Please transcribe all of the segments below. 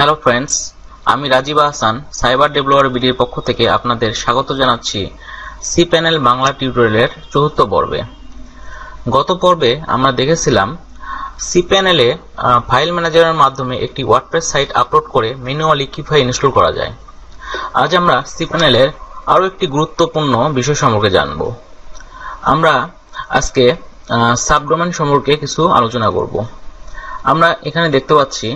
Hello friends আমি Rajib Ahsan, cyber developer বিডির পক্ষ থেকে আপনাদের স্বাগত জানাচ্ছি সি প্যানেল বাংলা টিউটোরিয়ালের চতুর্থ পর্বে। গত পর্বে আমরা দেখেছিলাম, সি প্যানেলে ফাইল ম্যানেজারের মাধ্যমে একটি ওয়ার্ডপ্রেস সাইট আপলোড করে ম্যানুয়ালি কীভাবে ইনস্টল করা যায়। আজ আমরা সি প্যানেলের আরও একটি গুরুত্বপূর্ণ বিষয় সম্পর্কে জানব। আমরা আজকে সাবডোমেন সম্পর্কে কিছু আলোচনা করব। আমরা এখানে দেখতে পাচ্ছি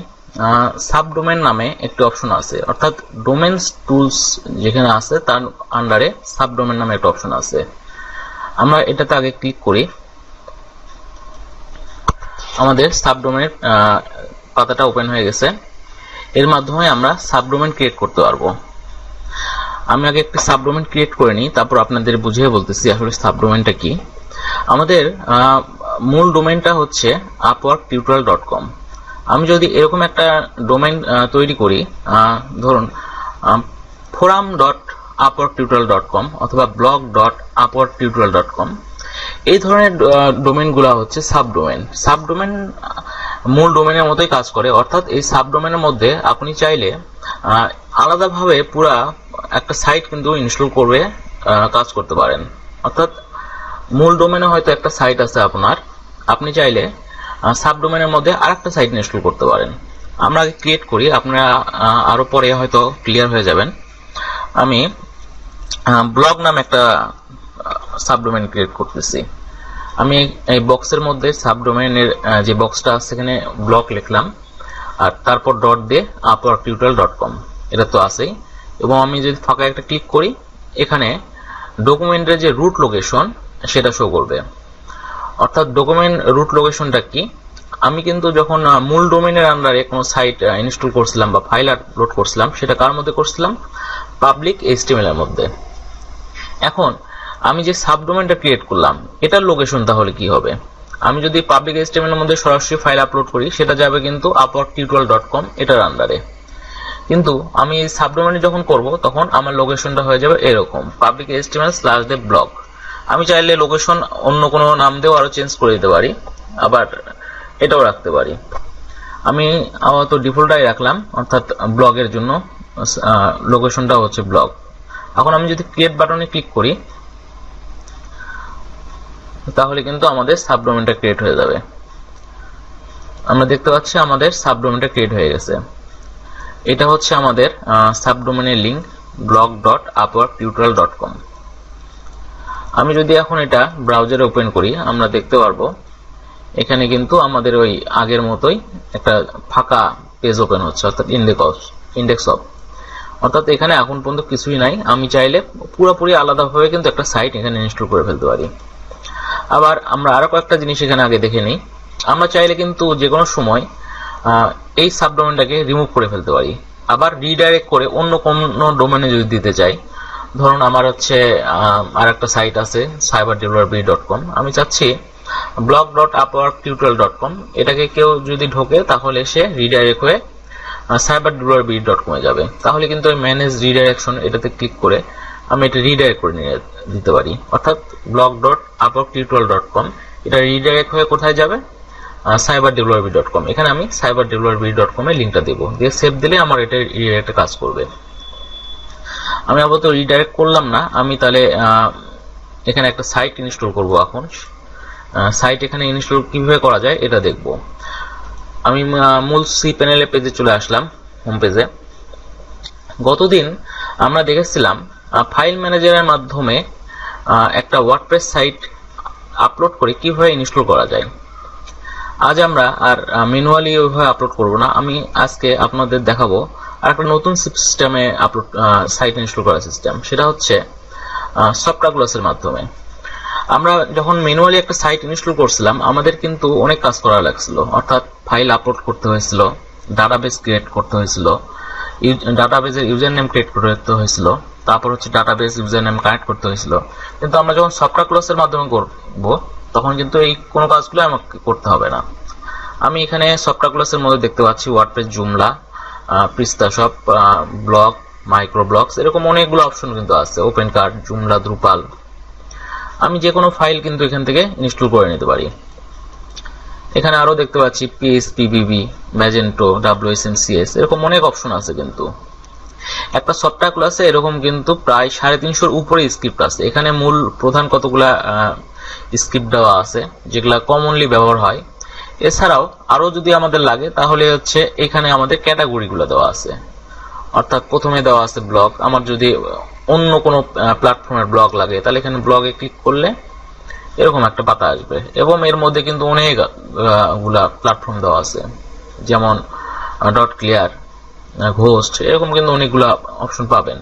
সাবডোমেন নামে একটি অপশন আছে। অর্থাৎ ডোমেন্স টুলস যেখানে আছে, তার আন্ডারে সাবডোমেন নামে একটা অপশন আছে। আমরা এটাতে আগে ক্লিক করি। আমাদের সাবডোমেনের পাতাটা ওপেন হয়ে গেছে। এর মাধ্যমে আমরা সাবডোমেন ক্রিয়েট করতে পারব। আমি আগে একটি সাবডোমেন ক্রিয়েট করে নিই, তারপর আপনাদের বুঝিয়ে বলতেছি আসলে সাবডোমেনটা কি। আমাদের মূল ডোমেনটা হচ্ছে আপওয়ার্ক টিউটোরিয়াল ডট কম আমি যদি এরকম একটা ডোমেন তৈরি করি ধরুন forum dot Upwork tutorial dot com অথবা blog dot Upwork tutorial dot com এই ধরনের ডোমেনগুলো হচ্ছে সাবডোমেন সাবডোমেন মূল ডোমেনের মতোই কাজ করে। অর্থাৎ এই সাবডোমেনের মধ্যে আপনি চাইলে আলাদাভাবে পুরা একটা সাইট কিন্তু ইনস্টল করবে কাজ করতে পারেন। অর্থাৎ মূল ডোমেনে হয়তো একটা সাইট আছে আপনার। আপনি চাইলে সাবডোমেনের মধ্যে আরেকটা সাইট ইনস্টল করতে পারেন। আমরা আগে ক্রিয়েট করি, আপনারা আরও পরে হয়তো ক্লিয়ার হয়ে যাবেন। আমি ব্লগ নামে একটা সাবডোমেন ক্রিয়েট করতেছি। আমি এই বক্সের মধ্যে সাবডোমেনের যে বক্সটা আছে সেখানে ব্লগ লিখলাম। আর তারপর ডট দিয়ে আপওয়ার্ক টিউটোরিয়াল ডট কম এটা তো আছেই। এবং আমি যদি ফাঁকা একটা ক্লিক করি, এখানে ডকুমেন্টের যে রুট লোকেশন সেটা শো করবে। অর্থাৎ ডকুমেন্ট রুট লোকেশনটা কি? আমি কিন্তু যখন মূল ডোমেনের আন্ডারে কোনো সাইট ইনস্টল করছিলাম বা ফাইল আপলোড করছিলাম, সেটা কার মধ্যে করছিলাম? পাবলিক এইচটিএমএল এর মধ্যে। এখন, আমি যে সাবডোমেনটা ক্রিয়েট করলাম, এটার লোকেশন তাহলে কি হবে? আমি যদি পাবলিক এইচটিএমএল এর মধ্যে সরাসরি ফাইল আপলোড করি, সেটা যাবে কিন্তু আপওয়ার্ক টিউটোরিয়াল ডট কম এটার আন্ডারে কিন্তু আমি এই সাবডোমেনে যখন করব, তখন আমার লোকেশনটা হয়ে যাবে এরকম public HTML slash the blog আমি চাইলে লোকেশন অন্য কোনো নাম দিয়েও আরও চেঞ্জ করে দিতে পারি, আবার এটাও রাখতে পারি। আমি আপাতত ডিফল্টটাই রাখলাম, অর্থাৎ ব্লগের জন্য লোকেশনটা হচ্ছে ব্লগ এখন আমি যদি ক্রিয়েট বাটনে ক্লিক করি, তাহলে কিন্তু আমাদের সাবডোমেনটা ক্রিয়েট হয়ে যাবে। আমরা দেখতে পাচ্ছি আমাদের সাবডোমেনটা ক্রিয়েট হয়ে গেছে। এটা হচ্ছে আমাদের সাবডোমেনের link blog dot Upwork tutorial dot com আমি যদি এখন এটা ব্রাউজারে ওপেন করি, আমরা দেখতে পারব, এখানে কিন্তু আমাদের ওই আগের মতোই একটা ফাঁকা পেজ ওপেন হচ্ছে, অর্থাৎ ইন্ডেক্স ইন্ডেক্স অফ অর্থাৎ এখানে এখন পর্যন্ত কিছুই নাই। আমি চাইলে পুরোপুরি আলাদাভাবে কিন্তু একটা সাইট এখানে ইনস্টল করে ফেলতে পারি। আবার আমরা আরও কয়েকটা জিনিস এখানে আগে দেখে নিই। আমরা চাইলে কিন্তু যে কোনো সময় এই সাবডোমেনটাকে রিমুভ করে ফেলতে পারি। আবার রিডাইরেক্ট করে অন্য কোনো ডোমেনে যদি দিতে চাই ধরুন আমার হচ্ছে আর একটা সাইট আছে সাইবার ডেভেলপার ডট কম আমি চাচ্ছি blog dot Upwork tutorial dot com এটাকে কেউ যদি ঢোকে, তাহলে সে রিডাইরেক্ট হয়ে সাইবার ডেভেলপার বি ডট কমে যাবে। তাহলে কিন্তু ওই ম্যানেজ রিডাইরেকশন এটাতে ক্লিক করে আমি এটা রিডাইরেক্ট করে নিয়ে দিতে পারি। অর্থাৎ blog dot Upwork tutorial dot com এটা রিডাইরেক্ট হয়ে কোথায় যাবে? Cyber developer B dot com এখানে আমি সাইবার ডেভেলপার বি ডট কমে লিঙ্কটা দেবো। দিয়ে সেভ দিলে আমার এটা রিডাইরেক্ট কাজ করবে। আমি আপাতত রিডাইরেক্ট করলাম না। আমি তাহলে এখানে একটা সাইট ইনস্টল করব এখন। সাইট এখানে ইনস্টল কীভাবে করা যায় এটা দেখব। আমি মূল সি প্যানেলের পেজে চলে আসলাম হোম পেজে গতদিন আমরা দেখেছিলাম ফাইল ম্যানেজারের মাধ্যমে একটা ওয়ার্ডপ্রেস সাইট আপলোড করে কীভাবে ইনস্টল করা যায়। আজ আমরা আর ম্যানুয়ালি ওইভাবে আপলোড করব না। আমি আজকে আপনাদের দেখাবো আর একটা নতুন সিস্টেমে আপলোড সাইট ইনস্টল করার সিস্টেম সেটা হচ্ছে সফটওয়্যারগুলোসের মাধ্যমে। আমরা যখন ম্যানুয়ালি একটা সাইট ইনস্টল করছিলাম, আমাদের কিন্তু অনেক কাজ করা লাগছিল। অর্থাৎ ফাইল আপলোড করতে হয়েছিল ডাটাবেস ক্রিয়েট করতে হয়েছিল ডাটাবেসের ইউজার নেম ক্রিয়েট করতে হয়েছিল, তারপর হচ্ছে ডাটাবেস ইউজার নেম কানেক্ট করতে হয়েছিল। কিন্তু আমরা যখন সফটওয়্যার মাধ্যমে করব, তখন কিন্তু এই কোনো কাজগুলো আমাকে করতে হবে না। আমি এখানে সফটওয়্যার ক্লাসের মধ্যে দেখতে পাচ্ছি ওয়ার্ডপ্রেস জুমলা সব ব্লক মাইক্রো ব্লকস এরকম অনেকগুলো অপশন কিন্তু আছে। ওপেন কার্ড জুমলা দ্রুপাল আমি যে কোনো ফাইল কিন্তু এখান থেকে ইনস্টল করে নিতে পারি। এখানে আরও দেখতে পাচ্ছি পিএসপি বিবি ম্যাজেন্টো ডাব্লিউএসএমসিএস এরকম অনেক অপশন আছে কিন্তু। একটা সফটওয়্যার ক্লাসে এরকম কিন্তু প্রায় সাড়ে তিনশোর উপরে স্ক্রিপ্ট আছে। এখানে মূল প্রধান কতগুলা স্ক্রিপ্ট দেওয়া আছে, যেগুলা কমনলি ব্যবহার হয়। এছাড়াও আরও যদি আমাদের লাগে, তাহলে হচ্ছে এখানে আমাদের ক্যাটাগরিগুলো দেওয়া আছে। অর্থাৎ প্রথমে দেওয়া আছে ব্লগ আমার যদি অন্য কোনো প্ল্যাটফর্মের ব্লগ লাগে, তাহলে এখানে ব্লগে ক্লিক করলে এরকম একটা পাতা আসবে। এবং এর মধ্যে কিন্তু অনেকগুলা প্ল্যাটফর্ম দেওয়া আছে। যেমন ডট ক্লিয়ার ঘোস্ট এরকম কিন্তু অনেকগুলা অপশন পাবেন।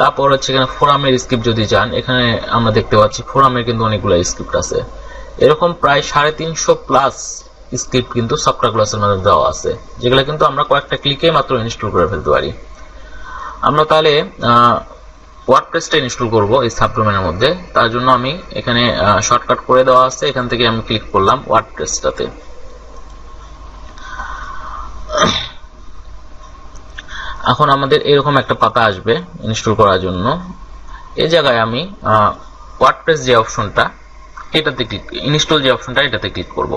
তারপর হচ্ছে এখানে ফোরামের স্ক্রিপ্ট যদি যান, এখানে আমরা দেখতে পাচ্ছি ফোরামের কিন্তু অনেকগুলো স্ক্রিপ্ট আছে। এরকম প্রায় সাড়ে তিনশো প্লাস স্ক্রিপ্ট কিন্তু সফটওয়্যার ক্লাসের মধ্যে দেওয়া আছে, যেগুলো কিন্তু আমরা কয়েকটা ক্লিকে মাত্র ইনস্টল করে ফেলতে পারি। আমরা তাহলে ওয়ার্ডপ্রেসটা ইনস্টল করব এই সাবডোমেনের মধ্যে। তার জন্য আমি এখানে শর্টকাট করে দেওয়া আছে। এখান থেকে আমি ক্লিক করলাম ওয়ার্ডপ্রেসটাতে এখন আমাদের এরকম একটা পাতা আসবে ইনস্টল করার জন্য। এই জায়গায় আমি ওয়ার্ডপ্রেস যে অপশনটা এটাতে ক্লিক ইনস্টল যে অপশনটা এটাতে ক্লিক করব।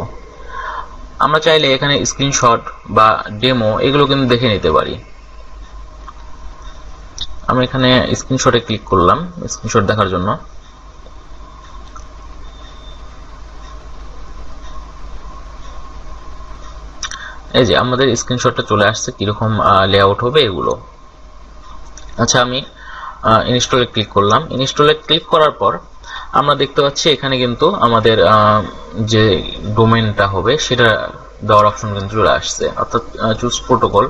আমরা চাইলে এখানে স্ক্রিনশট বা ডেমো এগুলো কিন্তু দেখে নিতে পারি। আমি এখানে স্ক্রিনশটে ক্লিক করলাম স্ক্রিনশট দেখার জন্য। এই যে আমাদের স্ক্রিনশটটা চলে আসছে, কীরকম লেআউট হবে এগুলো। আচ্ছা আমি ইনস্টলে ক্লিক করলাম। ইনস্টলে ক্লিক করার পর আমরা দেখতে পাচ্ছি এখানে কিন্তু আমাদের যে ডোমেনটা হবে, সেটা দেওয়ার অপশন কিন্তু চলে আসছে। অর্থাৎ চুজ প্রোটোকল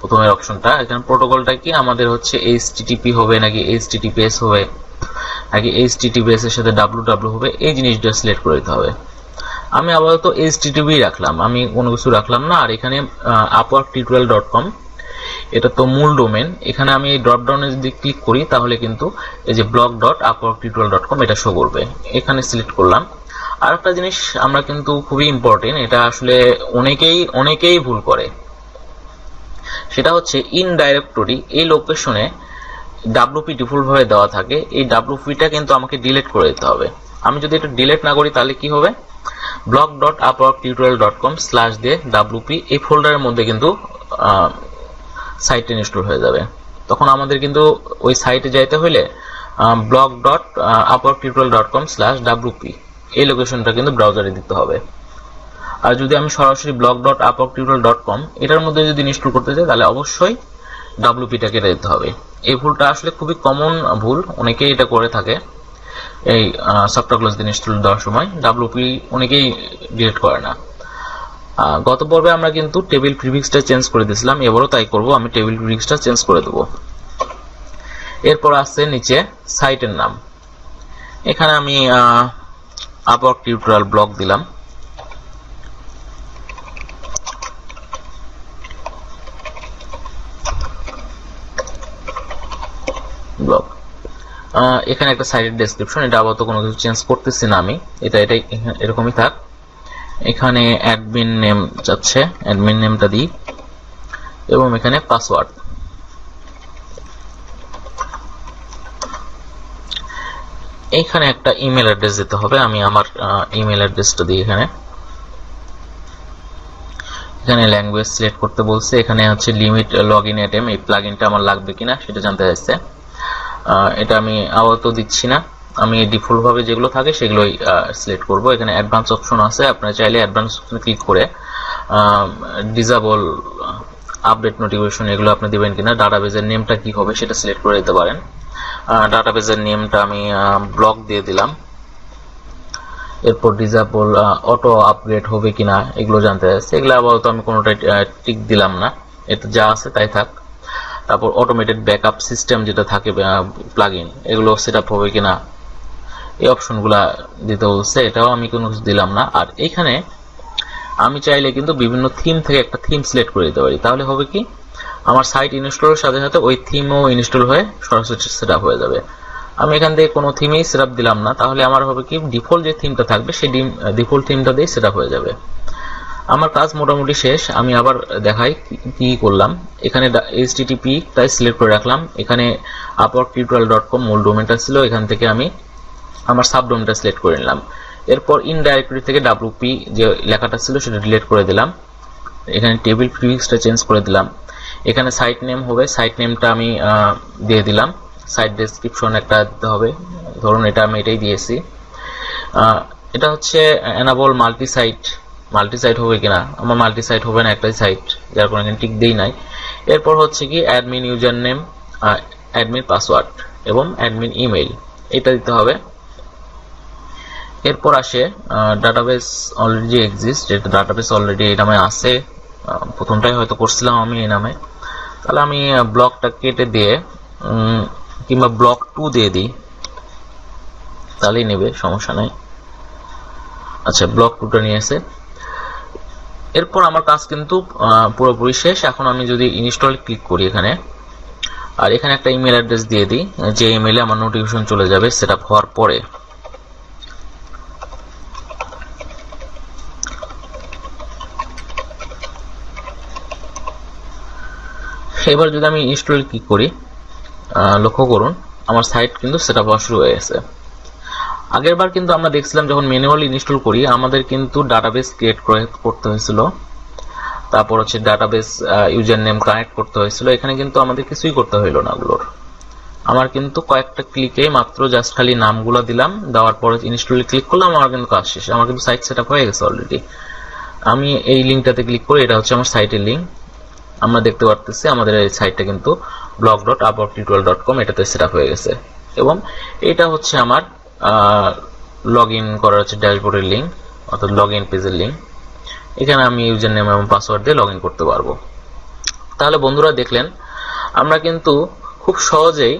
প্রথমের অপশনটা এখানে প্রোটোকলটা কি? আমাদের হচ্ছে এইচটিটিপি হবে নাকি এইচটিটিপিএস হবে? নাকি এইচটিটিপিএস এর সাথে ডাব্লু ডাব্লু হবে? এই জিনিসটা সিলেক্ট করে দিতে হবে। আমি আপাতত এইচটিটিপি রাখলাম। আমি কোনো কিছু রাখলাম না। আর এখানে আপওয়ার্ক টিউটোরিয়াল ডট কম এটা তো মূল ডোমেন এখানে আমি এই ড্রপ ডাউনে যদি ক্লিক করি, তাহলে কিন্তু এই যে blog dot Upwork tutorial dot com এটা শো করবে। এখানে সিলেক্ট করলাম। আর একটা জিনিস আমরা কিন্তু খুবই ইম্পর্টেন্ট এটা আসলে অনেকেই অনেকেই ভুল করে। সেটা হচ্ছে ইন ডাইরেক্টরি এই লোকেশনে ডাব্লুপি ডিফল্ট ভাবে দেওয়া থাকে। এই ডাব্লুপিটা কিন্তু আমাকে ডিলেট করে দিতে হবে। আমি যদি এটা ডিলেট না করি, তাহলে কি হবে? Blog dot Upwork tutorial dot com slash দিয়ে ডাব্লুপি এই ফোল্ডারের মধ্যে কিন্তু সাইটটা ইনস্টল হয়ে যাবে। তখন আমাদের কিন্তু ওই সাইটে যাইতে হলে blog dot Upwork tutorial dot com slash WP এই লোকেশনটা কিন্তু ব্রাউজারে দিতে হবে। আর যদি আমি সরাসরি blog dot Upwork tutorial dot com এটার মধ্যে যদি ইনস্টল করতে চাই, তাহলে অবশ্যই ডাব্লুপিটা কেটে দিতে হবে। এই ভুলটা আসলে খুবই কমন ভুল, অনেকেই এটা করে থাকে। এই সফটওয়্যার ক্লোজ দিন ইনস্টল দেওয়ার সময় ডাব্লুপি অনেকেই ডিলিট করে না। গত পর্বে আমরা কিন্তু টেবিল প্রিফিক্সটা চেঞ্জ করে দিয়েছিলাম, এবারও তাই করব, আমি টেবিল প্রিফিক্সটা চেঞ্জ করে দেবো। এরপর আসছে নিচে সাইটের নাম। এখানে আমি আপওয়ার্ক টিউটোরিয়াল ব্লগ দিলাম। ব্লগ এখানে একটা সাইটের ডেসক্রিপশন এটা আপাতত কোনো কিছু চেঞ্জ করতেছি না আমি। এটা এটাই এরকমই থাক। এখানে অ্যাডমিন নেম যাচ্ছে অ্যাডমিন নেমটা দিই, এবং এখানে পাসওয়ার্ড এখানে একটা ইমেল অ্যাড্রেস দিতে হবে, আমি আমার ইমেল অ্যাড্রেসটা দিই এখানে। এখানে ল্যাঙ্গুয়েজ সিলেক্ট করতে বলছে, এখানে হচ্ছে লিমিট লগ ইন অ্যাটেম এই প্লাগইনটা আমার লাগবে কিনা সেটা জানতে চাইছে। এটা আমি আপাতত দিচ্ছি না। আমি ডিফল্ট ভাবে যেগুলো থাকে সেগুলোই সিলেক্ট করব। এখানে অ্যাডভান্স অপশন আছে, আপনারা চাইলে অ্যাডভান্স অপশনে ক্লিক করে ডিজাবল আপডেট নোটিফিকেশন এগুলো আপনি দিবেন কিনা ডাটাবেজের নেমটা কি হবে সেটা সিলেক্ট করে দিতে পারেন। ডাটাবেজের নেমটা আমি ব্লক দিয়ে দিলাম। এরপর ডিজাবল অটো আপগ্রেড হবে কিনা এগুলো জানতে চাইছে। এগুলো আপাতত আমি কোনোটাই টিক দিলাম না। এতে যা আছে তাই থাক। তারপর অটোমেটেড ব্যাকআপ সিস্টেম যেটা থাকে প্লাগ ইন এগুলো সেট আপ হবে কিনা এই অপশনগুলা দিতে বলছে এটাও আমি কোনো কিছু দিলাম না। আর এখানে আমি চাইলে কিন্তু বিভিন্ন থিম থেকে একটা থিম সিলেক্ট করে দিতে পারি। তাহলে হবে কি? আমার সাইট ইনস্টলের সাথে সাথে ওই থিমও ইনস্টল হয়ে সরাসরি সেট হয়ে যাবে। আমি এখান থেকে কোনো থিমেই সেট দিলাম না। তাহলে আমার হবে কি? ডিফল্ট যে থিমটা থাকবে, সেই ডিফল্ট থিমটা দিয়ে সেট হয়ে যাবে। আমার কাজ মোটামুটি শেষ। আমি আবার দেখাই কি- কি করলাম। এখানে এইচটিটিপি তাই সিলেক্ট করে রাখলাম। এখানে আপওয়ার্ক টিউটোরিয়াল ডট কম মূল ডোমেনটা ছিল। এখান থেকে আমি আমার সাব ডোমেনটা সিলেক্ট করে নিলাম। এরপর ইন ডাইরেক্টরি থেকে ডাব্লিউপি যে লেখাটা ছিল সেটা ডিলিট করে দিলাম। এখানে টেবিল প্রিফিক্সটা চেঞ্জ করে দিলাম। এখানে সাইট নেম হবে সাইট নেমটা আমি দিয়ে দিলাম। সাইট ডেসক্রিপশন একটা দিতে হবে। ধরুন এটা আমি এটাই দিয়েছি। এটা হচ্ছে enable multi site multi site হবে কিনা? আমার মাল্টি সাইট হবে না, একটাই সাইট যার কোনো এখানে টিক দেই নাই। এরপর হচ্ছে কি admin user name admin password এবং অ্যাডমিন ইমেইল এটা দিতে হবে। এরপর আসে ডাটাবেস অলরেডি এক্সিস্ট যেটা ডাটাবেস অলরেডি এই নামে আহ, প্রথমটাই হয়তো করছিলাম আমি এই নামে। তাহলে আমি ব্লকটা কেটে দিয়ে কিংবা ব্লক টু দিয়ে দিই। তাহলেই নেবে সমস্যা নাই। আচ্ছা ব্লক টুটা নিয়ে এসে। এরপর আমার কাজ কিন্তু পুরোপুরি শেষ। এখন আমি যদি ইনস্টল ক্লিক করি এখানে আর এখানে একটা ইমেল অ্যাড্রেস দিয়ে দিই যে ইমেলে আমার নোটিফিকেশন চলে যাবে সেটা হওয়ার পরে। এবার যদি আমি ইনস্টল ক্লিক করি লক্ষ্য করুন, আমার সাইট কিন্তু সেটআপ হওয়া শুরু হয়ে গেছে। আগের বার কিন্তু আমরা দেখছিলাম যখন ম্যানুয়ালি ইনস্টল করি, আমাদের কিন্তু ডাটাবেস ক্রিয়েট করতে হয়েছিল। তারপর হচ্ছে ডাটাবেস ইউজার নেম কানেক্ট করতে হয়েছিল। এখানে কিন্তু আমাদের কিছুই করতে হইল না ওগুলোর। আমার কিন্তু কয়েকটা ক্লিকে মাত্র জাস্ট খালি নামগুলো দিলাম, দেওয়ার পরে ইনস্টলে ক্লিক করলাম, আমার কিন্তু কাজ শেষ। আমার কিন্তু সাইট সেটআপ হয়ে গেছে অলরেডি আমি এই লিঙ্কটাতে ক্লিক করি, এটা হচ্ছে আমার সাইটের লিঙ্ক আমরা দেখতে পারতেছি আমাদের এই সাইটটা কিন্তু ব্লগ ডট আবার টিউটোরিয়াল ডট কম এটাতে সেট হয়ে গেছে। এবং এটা হচ্ছে আমার লগ ইন করার হচ্ছে ড্যাশবোর্ডের লিঙ্ক অর্থাৎ লগ ইন পেজের লিঙ্ক এখানে আমি ইউজার নেম এবং পাসওয়ার্ড দিয়ে লগ ইন করতে পারব। তাহলে বন্ধুরা দেখলেন, আমরা কিন্তু খুব সহজেই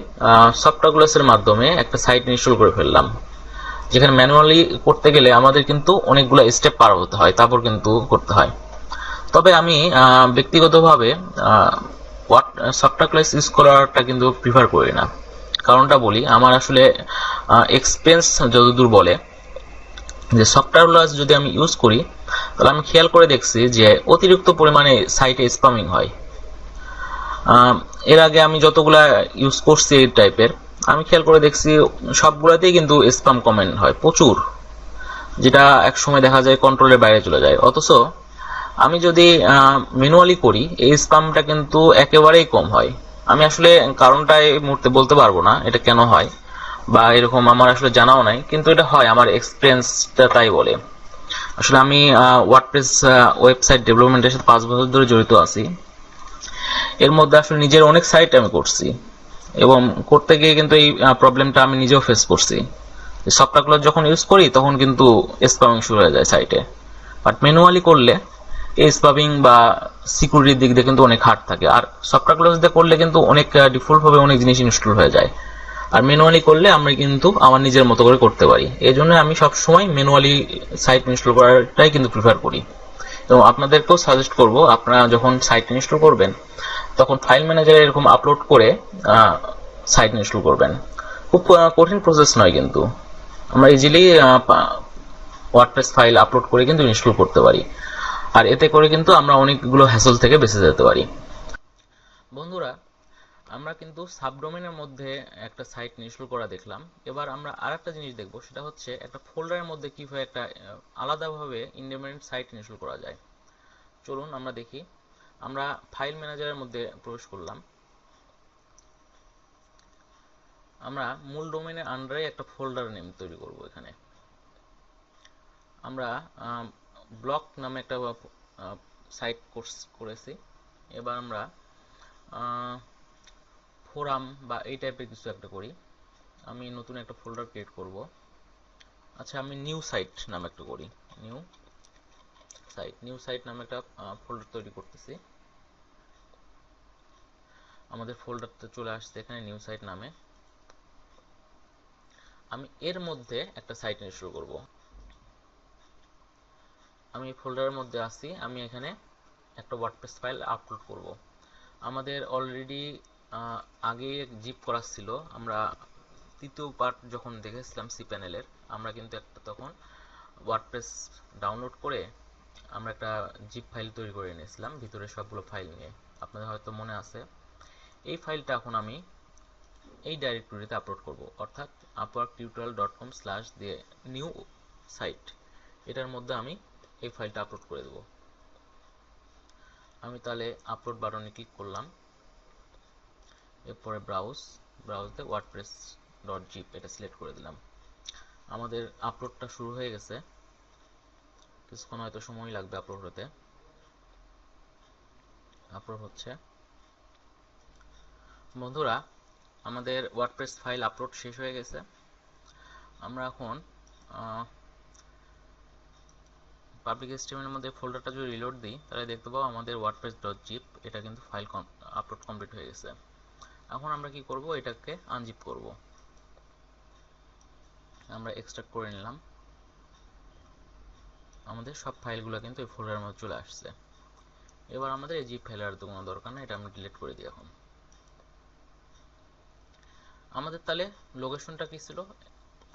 সফটওয়্যারগুলোসের মাধ্যমে একটা সাইট ইনস্টল করে ফেললাম। যেখানে ম্যানুয়ালি করতে গেলে আমাদের কিন্তু অনেকগুলো স্টেপ পার হতে হয়, তারপর কিন্তু করতে হয়। তবে আমি ব্যক্তিগতভাবে ক্লাস ইউজ করাটা কিন্তু প্রিফার করি না। কারণটা বলি, আমার আসলে এক্সপেন্স যতদূর বলে, যে সফটওয়্যার ক্লাস যদি আমি ইউজ করি, তাহলে আমি খেয়াল করে দেখছি যে অতিরিক্ত পরিমাণে সাইটে স্পামিং হয়। এর আগে আমি যতগুলা ইউজ করছি এই টাইপের আমি খেয়াল করে দেখছি সবগুলাতেই কিন্তু স্পাম কমেন্ট হয়, প্রচুর। যেটা এক সময় দেখা যায় কন্ট্রোলের বাইরে চলে যায়। অথচ আমি যদি ম্যানুয়ালি করি, এই স্পামটা কিন্তু একেবারেই কম হয়। আমি আসলে কারণটা এই মুহূর্তে বলতে পারব না, এটা কেন হয়, বা এরকম আমার আসলে জানাও নাই, কিন্তু এটা হয়, আমার এক্সপিরিয়েন্সটা তাই বলে। আসলে আমি ওয়ার্ডপ্রেস ওয়েবসাইট ডেভেলপমেন্টের সাথে পাঁচ বছর ধরে জড়িত আছি। এর মধ্যে আসলে নিজের অনেক সাইট আমি করছি, এবং করতে গিয়ে কিন্তু এই প্রবলেমটা আমি নিজেও ফেস করছি। সফটওয়্যারগুলো যখন ইউজ করি, তখন কিন্তু স্পামিং শুরু হয়ে যায় সাইটে বাট ম্যানুয়ালি করলে স্পামিং বা সিকিউরিটির দিক দিয়ে কিন্তু অনেক হার্ড থাকে। আর সফটওয়্যারগুলো দিয়ে করলে কিন্তু অনেক ডিফল্ট ভাবে অনেক জিনিস ইনস্টল হয়ে যায়। আর ম্যানুয়ালি করলে আমরা কিন্তু আমার নিজের মতো করে করতে পারি। এই জন্য আমি সবসময় ম্যানুয়ালি সাইট ইনস্টল করাটাই কিন্তু প্রিফার করি। এবং আপনাদেরকেও সাজেস্ট করব, আপনারা যখন সাইট ইনস্টল করবেন, তখন ফাইল ম্যানেজারে এরকম আপলোড করে সাইট ইনস্টল করবেন। খুব কঠিন প্রসেস নয় কিন্তু। আমরা ইজিলি ওয়ার্ডপ্রেস ফাইল আপলোড করে কিন্তু ইনস্টল করতে পারি। আর এতে করে কিন্তু আমরা অনেকগুলো হ্যাসল থেকে বেঁচে যেতে পারি। বন্ধুরা, আমরা কিন্তু সাবডোমেনের মধ্যে একটা সাইট ইনস্টল করা দেখলাম। এবার আমরা আরেকটা জিনিস দেখব, সেটা হচ্ছে একটা ফোল্ডারের মধ্যে কীভাবে একটা আলাদাভাবে ইন্ডিপেন্ডেন্ট সাইট ইনস্টল করা যায়। চলুন আমরা দেখি। আমরা ফাইল ম্যানেজারের মধ্যে প্রবেশ করলাম। আমরা মূল ডোমেনের আন্ডারে একটা ফোল্ডার নেম তৈরি করব এখানে। আমরা ব্লক নামে একটা সাইট কোর্স করেছি। এবার আমরা ফোরাম বা এই টাইপের কিছু একটা করি। আমি নতুন একটা ফোল্ডার ক্রিয়েট করব। আচ্ছা আমি নিউ সাইট নামে একটা করি। নিউ সাইট নিউ সাইট নামে একটা ফোল্ডার তৈরি করতেছি। আমাদের ফোল্ডারটা চলে আসছে এখানে নিউ সাইট নামে। আমি এর মধ্যে একটা সাইট নিয়ে শুরু করব। আমি ফোল্ডারের মধ্যে আছি, আমি এখানে একটা ওয়ার্ডপ্রেস ফাইল আপলোড করব। আমাদের অলরেডি আগে জিপ করা ছিল, আমরা তৃতীয় পার্ট যখন দেখেছিলাম সি প্যানেলের আমরা কিন্তু একটা তখন ওয়ার্ডপ্রেস ডাউনলোড করে আমরা একটা জিপ ফাইল তৈরি করে নিয়েছিলাম ভিতরে সবগুলো ফাইল নিয়ে। আপনাদের হয়তো মনে আছে, এই ফাইলটা এখন আমি এই ডাইরেক্টরিতে আপলোড করব, অর্থাৎ Upwork tutorial dot com slash দিয়ে নিউ সাইট এটার মধ্যে আমি এই ফাইলটা আপলোড করে দেব। আমি তাহলে আপলোড বাটনে ক্লিক করলাম। এরপরে ব্রাউজ ব্রাউজে ওয়ার্ডপ্রেস ডট জিপ এটা সিলেক্ট করে দিলাম। আমাদের আপলোডটা শুরু হয়ে গেছে। কিছুক্ষণ হয়তো সময় লাগবে আপলোড হতে। আপলোড হচ্ছে। বন্ধুরা, আমাদের ওয়ার্ডপ্রেস ফাইল আপলোড শেষ হয়ে গেছে। আমরা এখন পাবলিক স্টিমের মধ্যে ফোল্ডারটা যদি রিলোড দিই, তাহলে দেখতে পাবো আমাদের ওয়ার্ডপ্রেস ডট জিপ এটা কিন্তু ফাইল আপলোড কমপ্লিট হয়ে গেছে। এখন আমরা কি করব? এটাকে আনজিপ করব। আমরা এক্সট্রাক্ট করে নিলাম। আমাদের সব ফাইলগুলো কিন্তু এই ফোল্ডারের মধ্যে চলে আসছে। এবার আমাদের এই জিপ ফাইলের তো কোনো দরকার নেই, এটা আমরা ডিলিট করে দিই এখন। আমাদের তাহলে লোকেশনটা কি ছিল?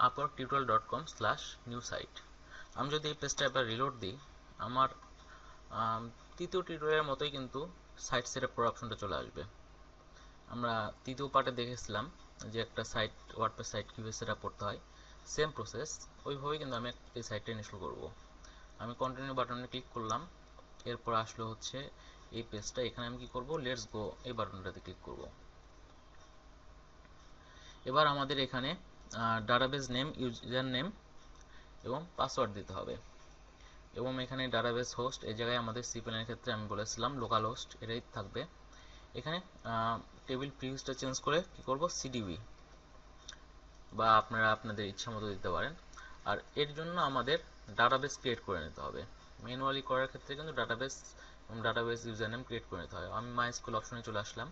Upwork tutorial dot com slash new site আমি যদি এই পেজটা একবার রিলোড দিই, আমার তৃতীয় টিউটোরিয়ালের মতোই কিন্তু সাইট সেটআপ করার অপশনটা চলে আসবে। আমরা তৃতীয় পার্টে দেখেছিলাম যে একটা সাইট ওয়ার্ডপ্রেস সাইট কীভাবে সেট আপ করতে হয়। সেম প্রসেস ওইভাবেই কিন্তু আমি এই সাইটটা ইনস্টল করব। আমি কন্টিনিউ বাটনে ক্লিক করলাম, এরপর আসলো হচ্ছে এই পেজটা এখানে আমি কি করব? লেটস গো এই বাটনটাতে ক্লিক করব। এবার আমাদের এখানে ডাটাবেস নেম ইউজার নেম এবং পাসওয়ার্ড দিতে হবে। এবং এখানে ডাটাবেস হোস্ট এই জায়গায় আমাদের সিপিএনের ক্ষেত্রে আমি বলেছিলাম লোকাল হোস্ট এটাই থাকবে। এখানে টেবিল প্রিভিউসটা চেঞ্জ করে কি করব? সিডিবি বা আপনারা আপনাদের ইচ্ছা মতো দিতে পারেন। আর এর জন্য আমাদের ডাটাবেস ক্রিয়েট করে নিতে হবে। ম্যানুয়ালি করার ক্ষেত্রে কিন্তু ডাটাবেস এবং ডাটাবেস ইউজার নেম ক্রিয়েট করে নিতে হবে আমি মাই স্কুল অপশনে চলে আসলাম।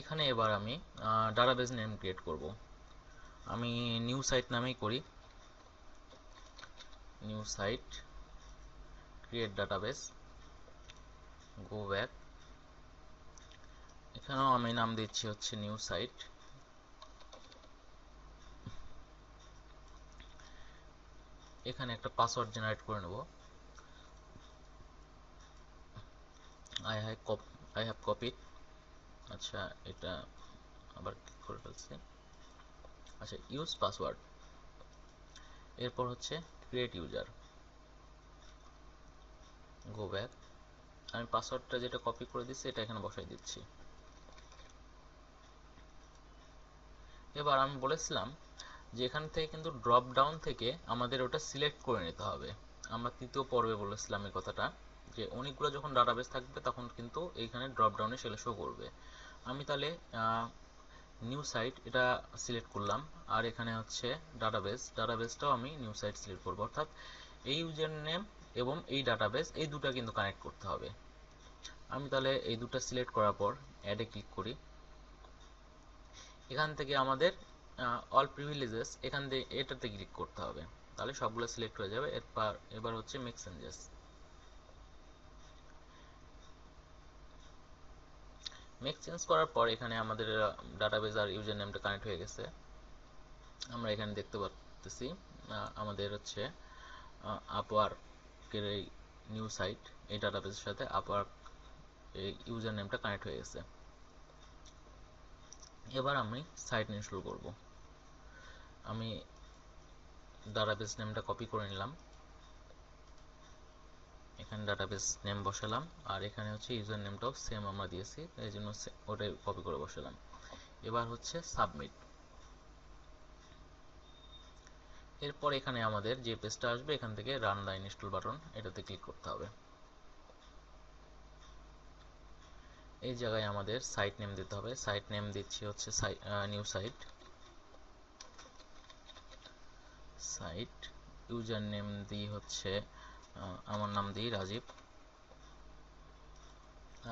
এখানে এবার আমি ডাটাবেস নেম ক্রিয়েট করব। আমি নিউ সাইট নামেই করি। New site create database go back এখানেও আমি নাম দিচ্ছি হচ্ছে নিউ সাইট এখানে একটা পাসওয়ার্ড জেনারেট করে নেব। I have cop I have copied আচ্ছা এটা আবার ক্লিক করে ফেলছি? আচ্ছা ইউজ পাসওয়ার্ড এরপর হচ্ছে ক্রিয়েট ইউজার গো ব্যাক আমি পাসওয়ার্ডটা যেটা কপি করে দিচ্ছি, এটা এখানে বসাই দিচ্ছি। এবার আমি বলেছিলাম যে এখান থেকে কিন্তু ড্রপ ডাউন থেকে আমাদের ওটা সিলেক্ট করে নিতে হবে। আমরা তৃতীয় পর্বে বলেছিলাম এই কথাটা, যে অনেকগুলো যখন ডাটাবেস থাকবে, তখন কিন্তু এইখানে ড্রপ ডাউনে সেটা শো করবে। আমি তাহলে নিউ সাইট এটা সিলেক্ট করলাম। আর এখানে হচ্ছে ডাটাবেস ডাটাবেসটাও আমি নিউ সাইট সিলেক্ট করব। অর্থাৎ এই ইউজার নেম এবং এই ডাটাবেস এই দুটা কিন্তু কানেক্ট করতে হবে। আমি তাহলে এই দুটা সিলেক্ট করার পর অ্যাডে ক্লিক করি। এখান থেকে আমাদের অল প্রিভিলেজেস এখান থেকে এটাতে ক্লিক করতে হবে। তাহলে সবগুলো সিলেক্ট হয়ে যাবে। এরপর, এবার হচ্ছে মেক চেঞ্জেস মেক চেঞ্জ করার পর এখানে আমাদের ডাটাবেজ আর ইউজার নেমটা কানেক্ট হয়ে গেছে। আমরা এখানে দেখতে পাচ্ছি আমাদের হচ্ছে আপওয়ার্কের এই নিউ সাইট এই ডাটাবেজের সাথে আপওয়ার্ক এই ইউজার নেমটা কানেক্ট হয়ে গেছে। এবার আমি সাইট নিয়ে শুরু করব। আমি ডাটাবেজ নেমটা কপি করে নিলাম। এখানে ডাটাবেস নেম বসালাম, আর এখানে হচ্ছে ইউজার নেমটাও সেম আমরা দিয়েছি, এই জন্য ওটাই কপি করে বসালাম। এবার হচ্ছে সাবমিট এরপর এখানে আমাদের যে পেজটা আসবে, এখান থেকে রান দ্য ইনস্টল বাটন এটাতে ক্লিক করতে হবে। এই জায়গায় আমাদের সাইট নেম দিতে হবে। সাইট নেম দিচ্ছি হচ্ছে new site site user name দিই হচ্ছে আমার নাম দিই রাজীব।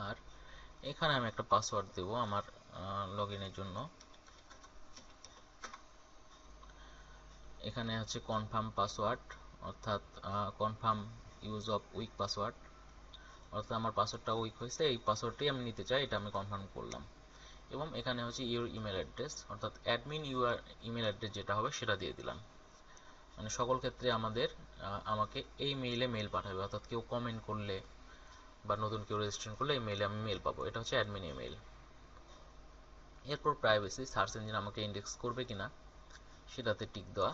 আর এখানে আমি একটা পাসওয়ার্ড দেব আমার লগ জন্য। এখানে হচ্ছে কনফার্ম পাসওয়ার্ড অর্থাৎ confirm use of weak password অর্থাৎ আমার পাসওয়ার্ডটা উইক হয়েছে, এই পাসওয়ার্ডটি আমি নিতে চাই, এটা আমি কনফার্ম করলাম। এবং এখানে হচ্ছে ইউর ইমেল অ্যাড্রেস অর্থাৎ অ্যাডমিন ইউর ইমেল অ্যাড্রেস যেটা হবে সেটা দিয়ে দিলাম। মানে সকল ক্ষেত্রে আমাদের আমাকে এই মেইলে মেল পাঠাবে। অর্থাৎ কেউ কমেন্ট করলে বা নতুন কেউ রেজিস্ট্রেশন করলে এই মেইলে আমি মেল পাবো। এটা হচ্ছে অ্যাডমিন ইমেল এরপর প্রাইভেসি সার্চ ইঞ্জিন আমাকে ইন্ডেক্স করবে কিনা, সেটাতে টিক দেওয়া।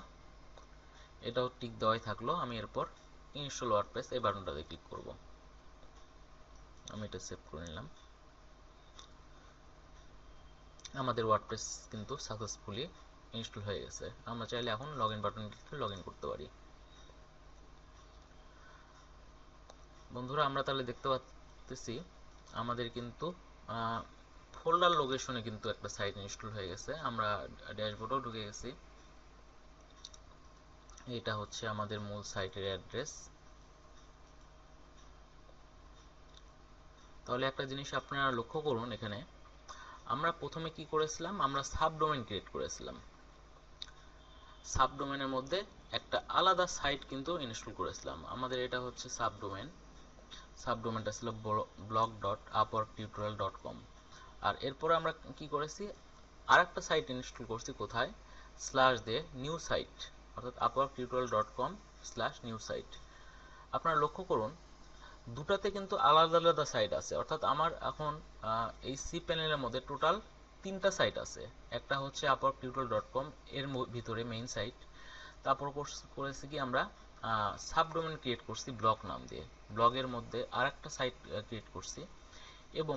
এটাও টিক দেওয়াই থাকল। আমি এরপর ইনস্টল ওয়ার্ডপ্রেস এই বাটনটাতে ক্লিক করব। আমি এটা সেভ করে নিলাম। আমাদের ওয়ার্ডপ্রেস কিন্তু সাকসেসফুলি ইনস্টল হয়ে গেছে। আমরা চাইলে এখন log in button log in করতে পারি। বন্ধুরা, আমরা তাহলে দেখতে পাচ্ছি আমাদের কিন্তু ফোল্ডার লোকেশনে কিন্তু একটা সাইট ইনস্টল হয়ে গেছে। আমরা ড্যাশবোর্ডেও ঢুকে গেছি। এটা হচ্ছে আমাদের মূল সাইটের অ্যাড্রেস তাহলে একটা জিনিস আপনারা লক্ষ্য করুন এখানে। আমরা প্রথমে কি করেছিলাম? আমরা সাবডোমেন ক্রিয়েট করেছিলাম। সাবডোমেনের মধ্যে একটা আলাদা সাইট কিন্তু ইনস্টল করেছিলাম। আমাদের এটা হচ্ছে সাবডোমেন। সাবডোমেনটা ছিল blog dot Upwork tutorial dot com আর এরপরে আমরা কি করেছি? আর একটা সাইট ইনস্টল করছি কোথায়? স্ল্যাশ দিয়ে নিউ সাইট অর্থাৎ Upwork tutorial dot com slash new site আপনারা লক্ষ্য করুন, দুটাতে কিন্তু আলাদা আলাদা সাইট আছে। অর্থাৎ আমার এখন এই সি প্যানেলের মধ্যে টোটাল তিনটা সাইট আছে। একটা হচ্ছে আপওয়ার্ক টিউটোরিয়াল ডট কম এর ভিতরে মেইন সাইট তারপর করেছি কি আমরা সাবডোমেন ক্রিয়েট করছি ব্লগ নাম দিয়ে। ব্লগের মধ্যে আর একটা সাইট ক্রিয়েট করছি। এবং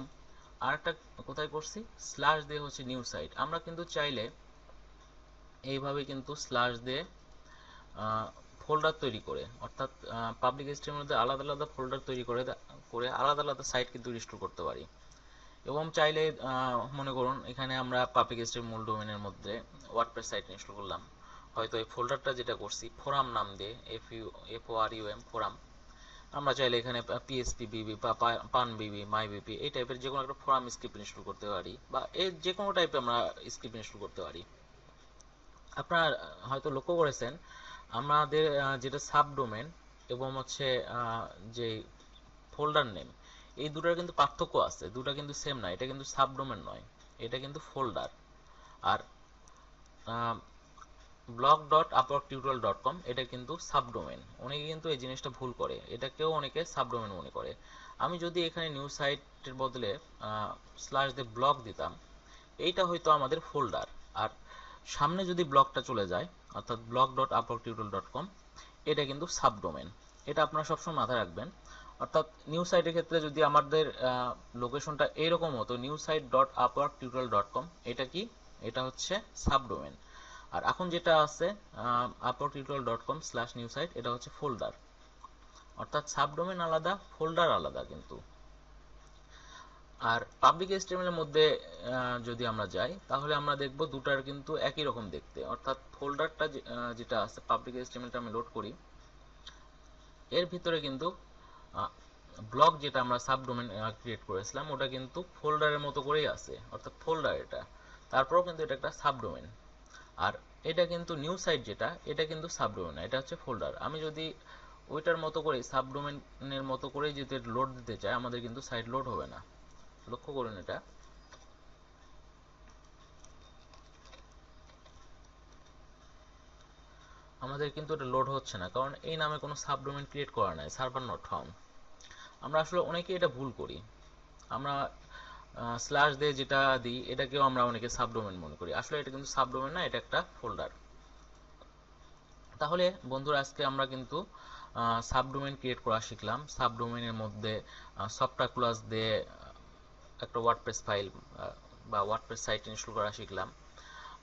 আরেকটা কোথায় করছি? স্ল্যাশ দিয়ে হচ্ছে নিউ সাইট আমরা কিন্তু চাইলে এইভাবে কিন্তু স্ল্যাশ দিয়ে ফোল্ডার তৈরি করে, অর্থাৎ পাবলিক স্ট্রিমের মধ্যে আলাদা আলাদা ফোল্ডার তৈরি করে করে আলাদা আলাদা সাইট কিন্তু রিস্টোর করতে পারি। এবং চাইলে মনে করুন, এখানে আমরা পাবলিক স্ট্রিম মূল ডোমেনের মধ্যে ওয়ার্ডপ্রেস সাইট ইনস্টল করলাম। হয়তো এই ফোল্ডারটা যেটা করছি ফোরাম নাম দিয়ে F U F O R U M forum আমরা চাইলে এখানে পিএসপি বিবি বা পান বিবি মাই বিপি এই টাইপের যে কোনো একটা ফোরাম স্ক্রিপ্ট ইনস্টল করতে পারি, বা এর যে কোনো টাইপের আমরা স্ক্রিপ্ট ইনস্টল করতে পারি। আপনারা হয়তো লক্ষ্য করেছেন, আমাদের যেটা সাবডোমেন এবং হচ্ছে যে ফোল্ডার নেম এই দুটার কিন্তু পার্থক্য আছে, দুটা কিন্তু সেম না এটা কিন্তু সাবডোমেন নয়, এটা কিন্তু ফোল্ডার আর blog dot Upwork tutorial dot com এটা কিন্তু সাবডোমেন অনেকে কিন্তু এই জিনিসটা ভুল করে, এটাকেও অনেকে সাবডোমেন মনে করে। আমি যদি এখানে নিউ সাইটের বদলে স্ল্যাশ দিয়ে ব্লগ দিতাম, এইটা হয়তো আমাদের ফোল্ডার আর সামনে যদি ব্লগটা চলে যায়, অর্থাৎ blog dot Upwork tutorial dot com এটা কিন্তু সাবডোমেন এটা আপনারা সবসময় মাথায় রাখবেন অর্থাৎ নিউ সাইটের ক্ষেত্রে যদি আমাদের লোকেশনটা এইরকম হতো new site dot Upwork tutorial dot com এটা কি? এটা হচ্ছে সাবডোমেন আর এখন যেটা আছে Upwork tutorial dot com slash new site এটা হচ্ছে ফোল্ডার অর্থাৎ সাবডোমেন আলাদা ফোল্ডার আলাদা কিন্তু। আর পাবলিক এর মধ্যে যদি আমরা যাই, তাহলে আমরা দেখব দুটার কিন্তু একই রকম দেখতে। অর্থাৎ ফোল্ডারটা যেটা আছে পাবলিক এস্টিমেলটা আমি লোড করি। এর ভিতরে কিন্তু ব্লক যেটা আমরা সাবডোমেন ক্রিয়েট করেছিলাম, ওটা কিন্তু ফোল্ডারের মতো করেই আছে, অর্থাৎ ফোল্ডার এটা। তারপরেও কিন্তু এটা একটা সাবডোমেন আর এটা কিন্তু নিউ সাইট যেটা, এটা কিন্তু সাবডোমেন এটা হচ্ছে ফোল্ডার আমি যদি ওইটার মতো করে সাবডোমেনের মতো করে যদি লোড দিতে চাই, আমাদের কিন্তু সাইট লোড হবে না। লক্ষ্য করুন এটা। আমাদের কিন্তু এটা লোড হচ্ছে না, কারণ এই নামে কোনো সাবডোমেন ক্রিয়েট করা নাই সার্ভার নট ফাউন্ড আমরা আসলে অনেকে এটা ভুল করি। আমরা স্ল্যাশ দিয়ে যেটা দিই, এটাকেও আমরা অনেকে সাবডোমেন মনে করি। আসলে এটা কিন্তু সাবডোমেন না, এটা একটা ফোল্ডার তাহলে বন্ধুরা, আজকে আমরা কিন্তু সাবডোমেন ক্রিয়েট করা শিখলাম। সাবডোমেনের মধ্যে সফটওয়্যার ক্লাস দিয়ে একটা ওয়ার্ডপ্রেস ফাইল বা ওয়ার্ডপ্রেস সাইট ইনস্টল করা শিখলাম।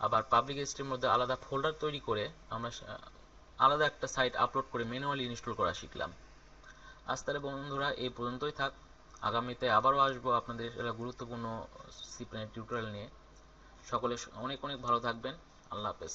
আবার পাবলিক স্ট্রিমের মধ্যে আলাদা ফোল্ডার তৈরি করে আমরা আলাদা একটা সাইট আপলোড করে ম্যানুয়ালি ইনস্টল করা শিখলাম। আজ তাহলে বন্ধুরা এই পর্যন্তই থাক। আগামীতে আবারও আসব আপনাদের গুরুত্বপূর্ণ সিপ্লেনের টিউটোরিয়াল নিয়ে। সকলে অনেক অনেক ভালো থাকবেন। আল্লাহ হাফেজ।